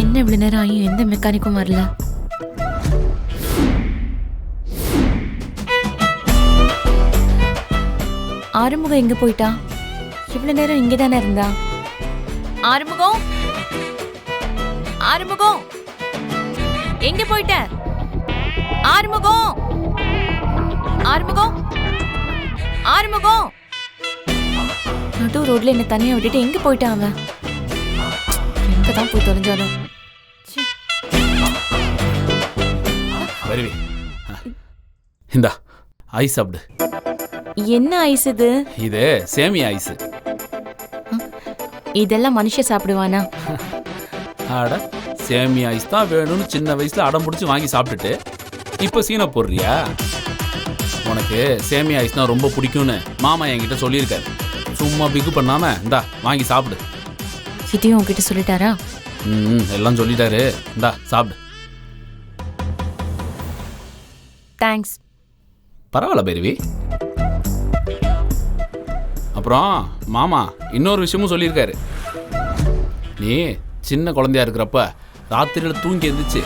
என்ன இவ்வளோ நேரம் ஆகியும் எந்த மெக்கானிக்கும் வரல? ஆறுமுகம் எங்க போயிட்டா? இவ்வளவு நேரம் இங்கே தானே இருந்தா? ஆறுமுகம்? ஆறுமுகம்? எங்க போயிட்ட? ஆறுமுகம்? ஆறுமுகம்? ஆறுமுகம்? நடு ரோட்ல என்ன தனியா விட்டுட்டு எங்க போயிட்டான் அவன்? தான் போய் தொலைஞ்சாலும். வருவி. இந்தா ஐஸ் சாப்பிடு. என்ன ஐஸ் இது? இது சேமியா ஐஸ். இதெல்லாம் மனுஷன் சாப்பிடுவானா? ஆட சேமியா ஐஸ் தான் வேணும்னு சின்ன வயசுல அடம் பிடிச்சி வாங்கி சாப்பிட்டுட்டு இப்போ சீனை போடுறியா? உனக்கு சேமியா ஐஸ்னா ரொம்ப பிடிக்கும்னு மாமா என்கிட்ட சொல்லியிருக்காரு. சும்மா பிகு பண்ணாம இந்தா வாங்கி சாப்பிடு. இதையும் உன்கிட்ட சொல்லிட்டாரா? ம் எல்லாம் சொல்லிட்டாரு. இந்தா சாப்பிடு. தேங்க்ஸ் பரவாயில்ல பைரவி. அப்புறம் மாமா இன்னொரு விஷயமும் சொல்லியிருக்காரு. நீ சின்ன குழந்தையா இருக்கிறப்ப ராத்திரியில் தூங்கி எந்திரிச்சு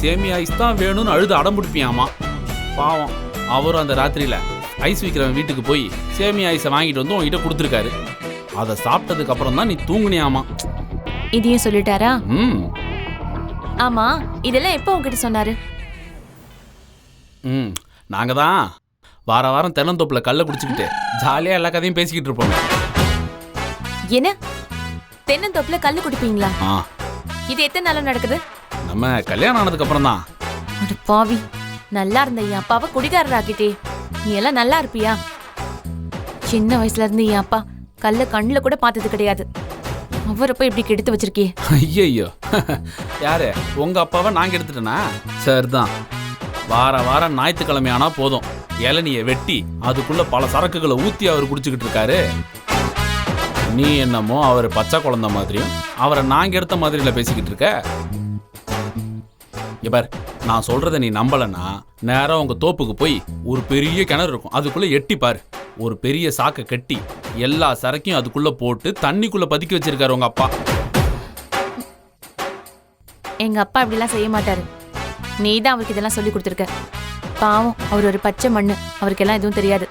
சேமியா ஐஸ் தான் வேணும்னு அழுது அடம் பிடிப்பியாமா பாவம். அவரும் அந்த ராத்திரியில் ஐஸ் விற்கிறவன் வீட்டுக்கு போய் சேமியா ஐஸை வாங்கிட்டு வந்து உங்ககிட்ட கொடுத்துருக்காரு. அதை சாப்பிட்டதுக்கு அப்புறம் தான் நீ தூங்குனியாமா இதையும் சொல்லிட்டாரா? ம். ஆமா இதெல்லாம் எப்போ உன்கிட்ட சொன்னாரு? ம் நாங்கள் தான் வார வாரம் தென்னந்தோப்பில் கல்லை குடிச்சிக்கிட்டு ஜாலியாக எல்லா கதையும் பேசிக்கிட்டு இருப்போம். என்ன? தென்னந்தோப்புல கல்லு குடிப்பீங்களா? ஆ. இது எத்தனை நாளா நடக்குது? நம்ம கல்யாணம் ஆனதுக்கு அப்புறம் தான். அட பாவி நல்லா இருந்த என் அப்பாவை குடிகாரராக்கிட்டே. நீ எல்லாம் நல்லா இருப்பியா? சின்ன வயசுல இருந்து என் அப்பா கல்ல கண்ணுல கூட பார்த்தது கிடையாது. அவரை போய் இப்படி கெடுத்து வச்சிருக்கியே. ஐயோ யாரு? உங்க அப்பாவை நாங்க எடுத்துட்டேனா சரிதான். வார வாரம் ஞாயிற்றுக்கிழமை ஆனா போதும். இளநிய வெட்டி அதுக்குள்ள பல சரக்குகளை ஊத்தி அவர் குடிச்சுக்கிட்டு இருக்காரு. நீ என்னமோ அவர் பச்சை குழந்தை மாதிரியும் அவரை நாங்க எடுத்த மாதிரில பேசிக்கிட்டு இருக்க. இவர் நான் சொல்றதை நீ நம்பலன்னா நேராக உங்க தோப்புக்கு போய் ஒரு பெரிய கிணறு இருக்கும். அதுக்குள்ள எட்டி பாரு. ஒரு பெரிய சாக்கை கட்டி எல்லா சரக்கையும் அதுக்குள்ள போட்டு தண்ணிக்குள்ள பதுக்கி வச்சிருக்காரு உங்க அப்பா. எங்க அப்பா இப்படிலாம் செய்ய மாட்டாரு. நீ தான் அவருக்கு இதெல்லாம் சொல்லி கொடுத்துருக்க. பாவம் அவர் ஒரு பச்சை மண்ணு. அவருக்கெல்லாம் எதுவும் தெரியாது.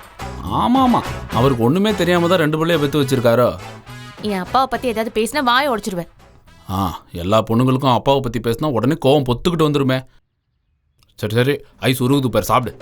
ஆமா ஆமா அவருக்கு ஒண்ணுமே தெரியாம தான் ரெண்டு பிள்ளைய பெத்து வச்சிருக்காரோ? என் அப்பாவை பத்தி ஏதாவது பேசினா வாயை உடைச்சிருவேன். ஆ எல்லா பொண்ணுங்களுக்கும் அப்பாவை பத்தி பேசினா உடனே கோவம் பொத்துக்கிட்டு வந்துருமே. சரி சரி ஐஸ் உருகுது பாரு சாப்பிடு.